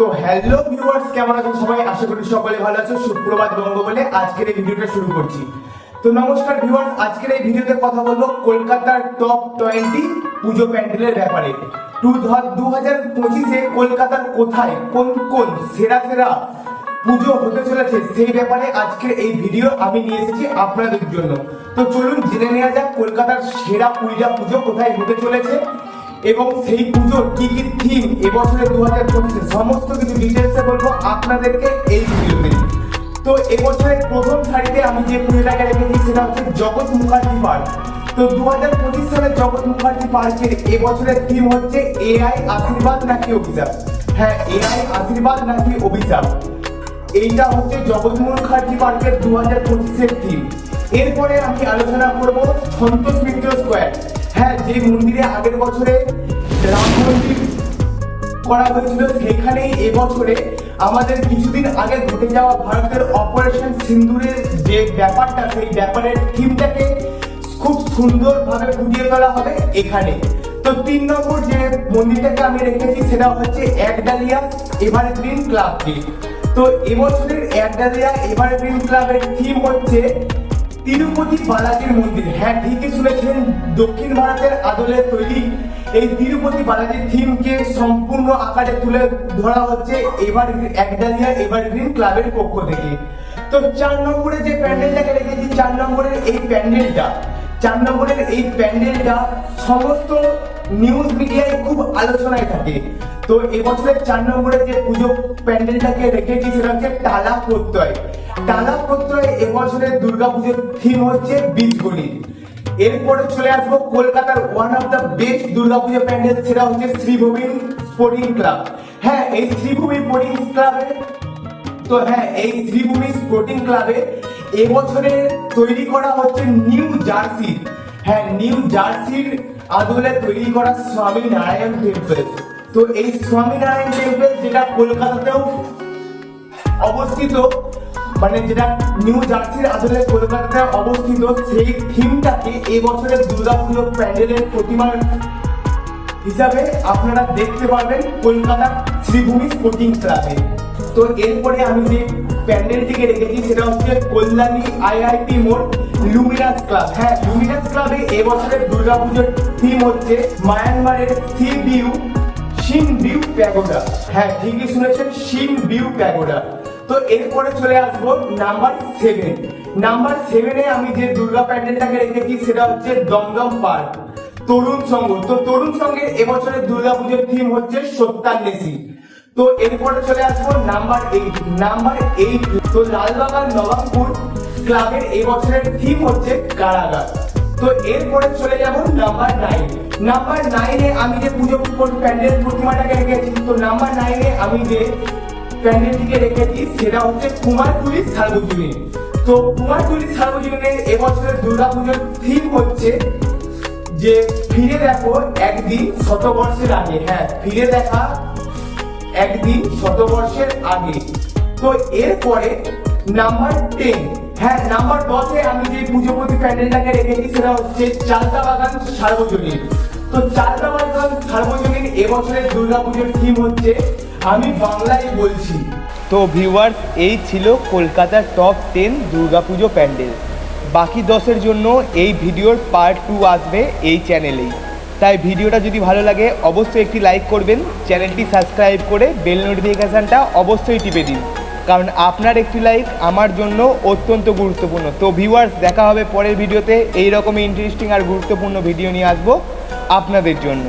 তো hello viewers কেমন আছেন সবাই? আশা করি সকলে ভালো আছো সুপ্রভাত বঙ্গ বলে আজকের এই ভিডিওটা শুরু করছি। তো নমস্কার ভিউয়ার্স আজকের এই ভিডিওতে কথা বলব কলকাতার টপ টোয়েন্টি পুজো প্যান্ডেলের ব্যাপারে। টু দু হাজার পঁচিশে কলকাতার কোথায়, কোন কোন, সেরা সেরা পুজো হতে চলেছে সেই ব্যাপারে আজকের এই ভিডিও আমি নিয়ে এসেছি আপনাদের জন্য। তো চলুন জেনে নেওয়া যাক কলকাতার সেরা পূজা পুজো কোথায় হতে চলেছে। এবং সেই পুজোর কি কি থিম এবছরে দু হাজার পঁচিশে সমস্ত কিছু ডিটেলসে বলব আপনাদেরকে এই ভিডিওতে তো এবছরের প্রথম সারিতে আমি যে পুজোটাকে রেখেছি সেটা হচ্ছে জগৎ মুখার্জি পার্ক। তো দু হাজার পঁচিশ সালে জগৎ মুখার্জি পার্কের এবছরের থিম হচ্ছে এআই আশীর্বাদ নাকি অভিশাপ? হ্যাঁ এআই আশীর্বাদ নাকি অভিশাপ? এইটা হচ্ছে জগৎ মুখার্জি পার্কের দু হাজার পঁচিশের থিম এরপরে আমি আলোচনা করব সন্তোষ মিত্র স্কোয়ার যে মন্দিরে আগের বছরে রাম মন্দির করা হয়েছিল সেখানেই এবছরে আমাদের কিছুদিন আগে ঘটে যাওয়া ভারতের অপারেশন সিন্দুরের যে ব্যাপারটা, সেই ব্যাপারের থিমটাকে খুব সুন্দরভাবে ফুটিয়ে তোলা হবে এখানে। তো তিন নম্বর যে মন্দিরটাকে আমি রেখেছি, সেটা হচ্ছে একডালিয়া এভারগ্রিন ক্লাবকে তো এবছরের একডালিয়া এভারগ্রিন ক্লাবের থিম হচ্ছে তিরুপতি বালাজির মন্দির। হ্যাঁ ঠিকই শুনেছেন, দক্ষিণ ভারতের আদলে তৈরি। এই তিরুপতি বালাজির থিমকে সম্পূর্ণ আকারে তুলে ধরা হচ্ছে এবার একডালিয়া এভারগ্রিন ক্লাবের পক্ষ থেকে। তো চার নম্বরে যে প্যান্ডেলটাকে রেখেছি, চার নম্বরের এই প্যান্ডেলটা, চার নম্বরের এই প্যান্ডেলটা সমস্ত নিউজ মিডিয়ায় খুব আলোচনায় থাকে। তো এবছরের চার নম্বরে যে পুজো প্যান্ডেলটাকে রেখেছি, সেটা হচ্ছে টালা প্রত্যয়। টালা প্রত্যয় এবছরের দুর্গাপুজোর থিম হচ্ছে বীজগণিত। এরপরে চলে আসব কলকাতার one of the best Durga Puja pandal, সেটা হচ্ছে শ্রীভূমি স্পোর্টিং ক্লাব হ্যাঁ এই শ্রীভূমি স্পোর্টিং ক্লাবে তো হ্যাঁ এই শ্রীভূমি স্পোর্টিং ক্লাবে এবছরে তৈরি করা হচ্ছে নিউ জার্সি হ্যাঁ নিউ জার্সির আদলে তৈরি করা স্বামী নারায়ণ টেম্পল তো এই স্বামী নারায়ণ টেম্পল যেটা কলকাতাতেও অবস্থিত মানে যেটা নিউ জার্সির আসলে কলকাতায় অবস্থিত, সেই থিমটাকে এবছরের দুর্গাপুজো প্যান্ডেলের প্রতিমার হিসাবে আপনারা দেখতে পারবেন কলকাতার শ্রীভূমি স্পোর্টিং ক্লাবে তো এরপরে আমি যে প্যান্ডেলটিকে রেখেছি, সেটা হচ্ছে কল্যাণী আইআইটি মোড় লুমিনাস ক্লাব হ্যাঁ লুমিনাস ক্লাবে এবছরের দুর্গাপুজোর থিম হচ্ছে মায়ানমারের সি বিউ শিন বিউ প্যাগোডা হ্যাঁ ঠিকই শুনেছেন শিন বিউ প্যাগোডা তো এরপরে চলে আসব নাম্বার সেভেন নাম্বার সেভেনে আমি যে দুর্গা প্যান্ডেলটাকে রেখেছি, সেটা হচ্ছে দমদম পার্ক। তরুণ সংঘ। তো তরুণ সংঘের এবছরের দুর্গাপুজোর থিম হচ্ছে সত্যান্বেষী। তো এরপরে চলে আসব নাম্বার এইট নাম্বার এইট তো লালবাগান নবাবপুর ক্লাবের এবছরের থিম হচ্ছে কারাগার। তো এরপরে চলে যাব নাম্বার নাইন নাম্বার নাইনে আমি যে পুজো প্যান্ডেল প্রতিমাটাকে রেখেছি, তো নাম্বার নাইনে আমি যে প্যান্ডেলটিকে রেখেছি সেটা হচ্ছে কুমারটুলি সার্বজনীন তো কুমারটুলি সার্বজনীনের এবছরের দুর্গাপুজোর থিম হচ্ছে যে ফিরে দেখো একদিন শতবর্ষের আগে। হ্যাঁ ফিরে দেখা একদিন শতবর্ষের আগে। তো এরপরে নাম্বার টেন হ্যাঁ নাম্বার দশে আমি যে পুজোপতি প্যান্ডেলটাকে রেখেছি সেটা হচ্ছে চালতা বাগান সার্বজনীন। তো চালতা বাগান সার্বজনীন এবছরের দুর্গাপুজোর থিম হচ্ছে, আমি বাংলায় বলছি। তো ভিউয়ার্স এই ছিল কলকাতার টপ টেন দুর্গাপুজো প্যান্ডেল। বাকি দশের জন্য এই ভিডিওর পার্ট টু আসবে এই চ্যানেলেই তাই ভিডিওটা যদি ভালো লাগে, অবশ্যই একটি লাইক করবেন চ্যানেলটি সাবস্ক্রাইব করে বেল নোটিফিকেশানটা অবশ্যই টিপে দিন। কারণ আপনার একটি লাইক আমার জন্য অত্যন্ত গুরুত্বপূর্ণ। তো ভিউয়ার্স দেখা হবে পরের ভিডিওতে। এই রকমই ইন্টারেস্টিং আর গুরুত্বপূর্ণ ভিডিও নিয়ে আসব আপনাদের জন্য।